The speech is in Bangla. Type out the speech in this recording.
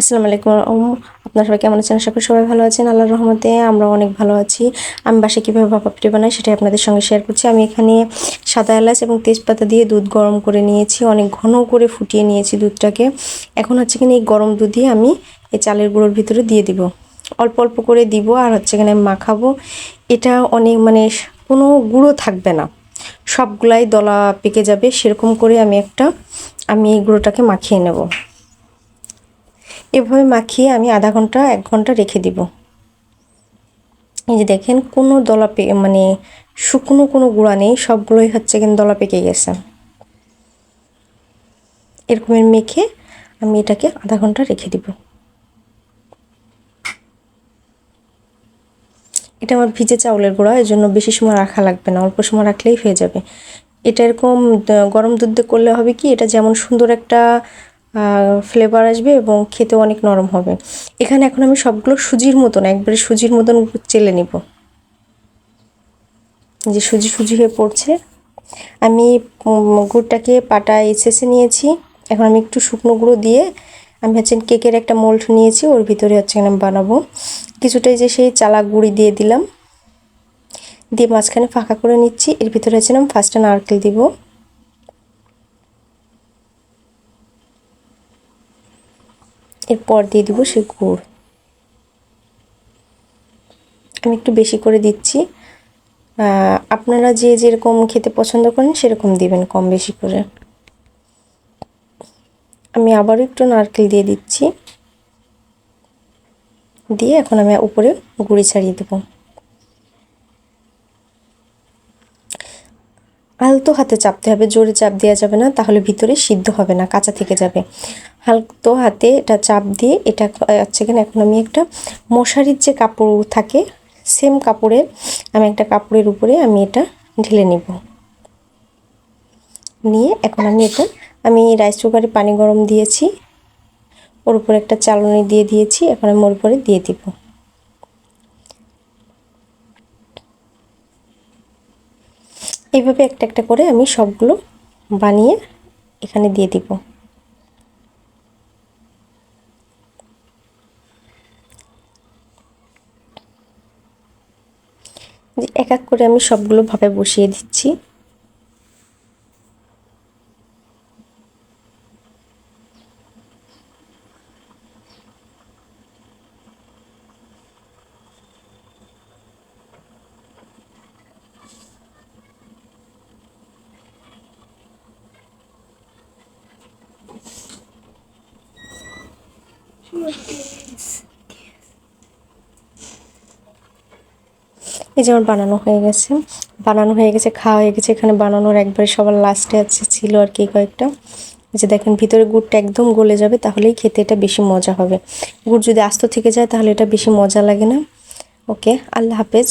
আসসালামু আলাইকুম। আপনারা সবাই কেমন আছেন? আশা করি সবাই ভালো আছেন। আল্লাহর রহমতে আমরা অনেক ভালো আছি। আমি বাসায় কীভাবে ভাপা পিঠে বানাই সেটাই আপনাদের সঙ্গে শেয়ার করছি। আমি এখানে সাদা এলাচ এবং তেজপাতা দিয়ে দুধ গরম করে নিয়েছি। অনেক ঘন করে ফুটিয়ে নিয়েছি দুধটাকে। এখন হচ্ছে কিনা এই গরম দুধ দিয়ে আমি এই চালের গুঁড়োর ভিতরে দিয়ে দিব। অল্প অল্প করে দিব আর হচ্ছে এখানে মাখাবো। এটা অনেক মানে কোনো গুঁড়ো থাকবে না। সবগুলাই দলা পেকে যাবে। সেরকম করে আমি একটা, আমি এই গুঁড়োটাকে মাখিয়ে নেব। এভাবে মাখিয়ে আমি আধা ঘণ্টা, এক ঘণ্টা রেখে দিব। এই যে দেখেন, কোনো দলা পে মানে শুকনো কোনো গুঁড়া নেই, সবগুলোই হচ্ছে কিন্তু দলা পেকে গেছে। এরকমের মেখে আমি এটাকে আধা ঘণ্টা রেখে দিব। এটা আমার ভিজে চাউলের গুঁড়া, এর জন্য বেশি সময় রাখা লাগবে না, অল্প সময় রাখলেই হয়ে যাবে। এটা এরকম গরম দুধ করলে হবে কি, এটা যেমন সুন্দর একটা ফ্লেভার আসবে এবং খেতে অনেক নরম হবে। এখানে এখন আমি সবগুলো সুজির মতন, একবারে সুজির মতন চেলে নিব। যে সুজি সুজি হয়ে পড়ছে। আমি গুড়টাকে পাটা এসেসে নিয়েছি। এখন আমি একটু শুকনো গুঁড়ো দিয়ে আমি হচ্ছে কেকের একটা মোল্ড নিয়েছি, ওর ভিতরে হচ্ছে আমি বানাবো। কিছুটাই যে সেই চালা গুঁড়ি দিয়ে দিলাম। দিয়ে মাঝখানে ফাঁকা করে নিচ্ছি। এর ভিতরে হচ্ছে আমি ফার্স্টে নারকেল দিব। এরপর দিয়ে দিব সে গুড়। আমি একটু বেশি করে দিচ্ছি। আপনারা যে যেরকম খেতে পছন্দ করেন সেরকম দিবেন কম বেশি করে। আমি আবারও একটু নারকেল দিয়ে দিচ্ছি। দিয়ে এখন আমি উপরে গুঁড়ি ছাড়িয়ে দেবো। আলতো হাতে চাপতে হবে, জোরে চাপ দেওয়া যাবে না, তাহলে ভিতরে সিদ্ধ হবে না, কাঁচা থেকে যাবে। হালতো হাতে এটা চাপ দিয়ে এটা হচ্ছে কিনা এখন আমি একটা মশারির যে কাপড় থাকে সেম কাপড়ের আমি একটা কাপড়ের উপরে আমি এটা ঢেলে নিব। নিয়ে এখন আমি এটা, আমি রাইস কুকারে পানি গরম দিয়েছি, ওর উপরে একটা চালনি দিয়ে দিয়েছি, এখন আমি ওর উপরে দিয়ে দিব। এইভাবে একটা একটা করে আমি সবগুলো বানিয়ে এখানে দিয়ে দিব। এক এক করে আমি সবগুলো ভাবে বসিয়ে দিচ্ছি। এই যে আমার বানানো হয়ে গেছে। বানানো হয়ে গেছে, খাওয়া হয়ে গেছে। এখানে বানানোর একবারে সবার লাস্টে আছে ছিল আর কি কয়েকটা। যে দেখেন, ভিতরে গুড়টা একদম গলে যাবে, তাহলেই খেতে এটা বেশি মজা হবে। গুড় যদি আস্ত থেকে যায়, তাহলে এটা বেশি মজা লাগে না। ওকে আল্লাহ হাফেজ।